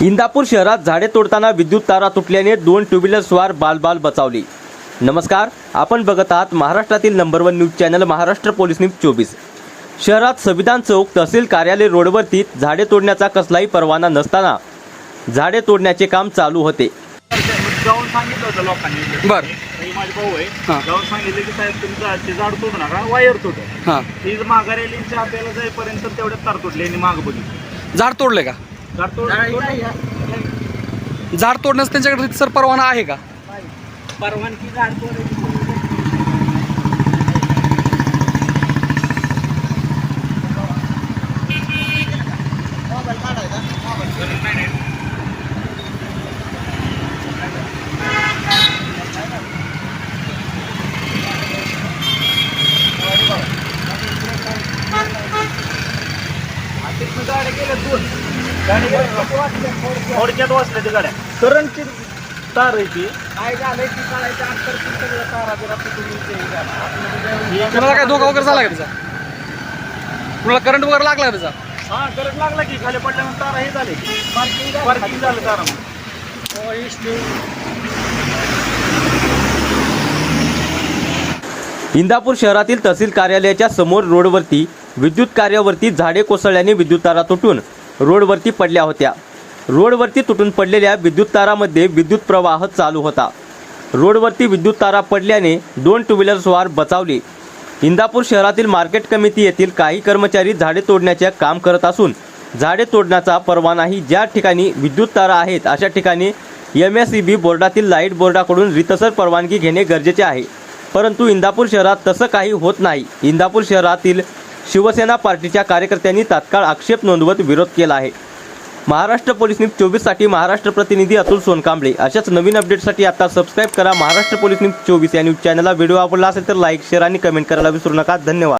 इंदापूर शहरात झाडे तोडताना विद्युत तारा तुटल्याने दोन टू व्हीलर स्वार बालबाल बचावली. नमस्कार आपण बघत आहात महाराष्ट्रातील number one news channel Maharashtra police news चोवीस. शहरात संविधान चौक तहसील कार्यालय रोडवरती झाडे तोडण्याचा कसलाही परवाना नसताना झाडे तोडण्याचे काम चालू होते. जाऊन सांगितलं होतं लोकांनी. बर. माझे भाऊ आहे. जाऊन सांगितलं की साहेब तुम्ही जा- ते झाड तोडू नका. वायर तोड. हां. आपल्याला जाईपर्यंत तेवढ्यात तार तुटली आणि माग बघितली झाड तोडले का? झाड तोड तोडलं. झाड तोडण्यास त्यांच्याकडे सर परवाना आहे का? परवानगी झाड तोडायची. गाड्या गेल्या दोन गाड्या गेल्या थोडक्यात वाचल्या त्या गाड्या करंटची तार आहे ती. काय झालंय की काढायच्या अंतर तारा ते हे झालं. कुणाला काय धोका वगैरे झाला का त्याचा कुणाला करंट वगैरे लागला का त्याचा हा करंट लागला की खाली पडल्यानंतर तारा हे झाले. पार्किंग पार्किंग झालं तारा इंदापूर शहरातील तहसील कार्यालयाच्या समोर रोडवरती विद्युत कार्यावरती झाडे कोसळल्याने विद्युत तारा तुटून रोडवरती पडल्या होत्या. रोडवरती तुटून पडलेल्या विद्युत तारामध्ये विद्युत प्रवाह चालू होता. रोडवरती विद्युत तारा पडल्याने दोन टू व्हीलर स्वार बचावले. इंदापूर शहरातील मार्केट कमिटी येथील काही कर्मचारी झाडे तोडण्याचे काम करत असून झाडे तोडण्याचा परवानाही ज्या ठिकाणी विद्युत तारा आहेत अशा ठिकाणी एम एस ई बी बोर्डातील लाइट बोर्डाकडून रितसर परवानगी घेणे गरजेचे आहे. परंतु इंदापूर शहरात तसं काही होत नाही. इंदापूर शहरातील शिवसेना पार्टीच्या कार्यकर्त्यांनी तात्काळ आक्षेप नोंदवत विरोध केला आहे. महाराष्ट्र पोलीस न्यूज चोवीससाठी महाराष्ट्र प्रतिनिधी अतुल सोनकांबळे. अशाच नवीन अपडेटसाठी आता सबस्क्राईब करा महाराष्ट्र पोलीस न्यूज चोवीस या न्यूज चॅनलला व्हिडिओ आवडला असेल तर लाईक शेअर आणि कमेंट करायला विसरू नका. धन्यवाद.